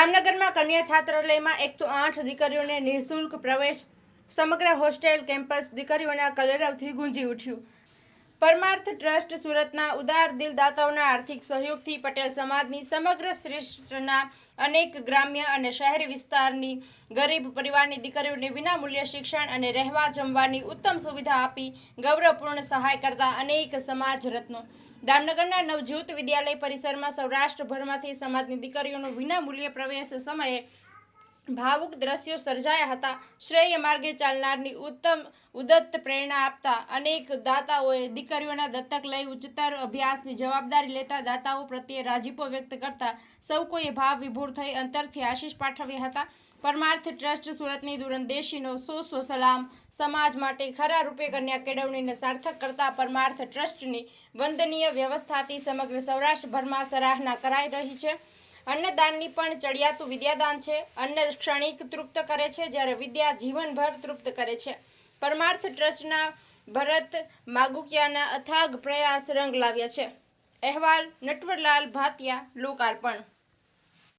દામનગરમાં કન્યા છાત્રાલયમાં એકસો આઠ દીકરીઓને નિઃશુલ્ક પ્રવેશ, સમગ્ર હોસ્ટેલ કેમ્પસ દીકરીઓના કલરવથી ગુંજી ઉઠ્યું. પરમાર્થ ટ્રસ્ટ સુરતના ઉદાર દિલદાતાઓના આર્થિક સહયોગથી પટેલ સમાજની સમગ્ર શ્રેષ્ઠના અનેક ગ્રામ્ય અને શહેરી વિસ્તારની ગરીબ પરિવારની દીકરીઓને વિનામૂલ્ય શિક્ષણ અને રહેવા જમવાની ઉત્તમ સુવિધા આપી ગૌરવપૂર્ણ સહાય કરતા અનેક સમાજ રત્નો દામનગરના નવજ્યોત વિદ્યાલય પરિસરમાં સૌરાષ્ટ્રભરમાંથી સમાજની દીકરીઓનો વિનામૂલ્ય પ્રવેશ સમયે ભાવુક દ્રશ્યો સર્જાયા હતા. શ્રેય માર્ગે ચાલનારની ઉત્તમ ઉદત્ત પ્રેરણા આપતા અનેક દાતાઓએ દીકરીઓના દત્તક લઈ ઉચ્ચતર અભ્યાસની જવાબદારી લેતા દાતાઓ પ્રત્યે રાજીપો વ્યક્ત કરતા સૌ કોઈએ ભાવ વિભોર થઈ અંતરથી આશીષ પાઠવ્યા હતા. પરમાર્થ ટ્રસ્ટ સુરતની દૂરંદેશીનો સો સો સલામ. સમાજ માટે ખરા રૂપે કન્યા કેળવણીને સાર્થક કરતા પરમાર્થ ટ્રસ્ટની વંદનીય વ્યવસ્થાથી સમગ્ર સૌરાષ્ટ્રભરમાં સરાહના કરાઈ રહી છે. અન્નદાનની પણ ચડિયાતું વિદ્યાદાન છે. અન્ન ક્ષણિક તૃપ્ત કરે છે, જ્યારે વિદ્યા જીવનભર તૃપ્ત કરે છે. પરમાર્થ ટ્રસ્ટના ભરત માગુકિયાના અથાગ પ્રયાસ રંગ લાવ્યા છે. અહેવાલ, નટવરલાલ ભાતિયા લોકાર્પણ.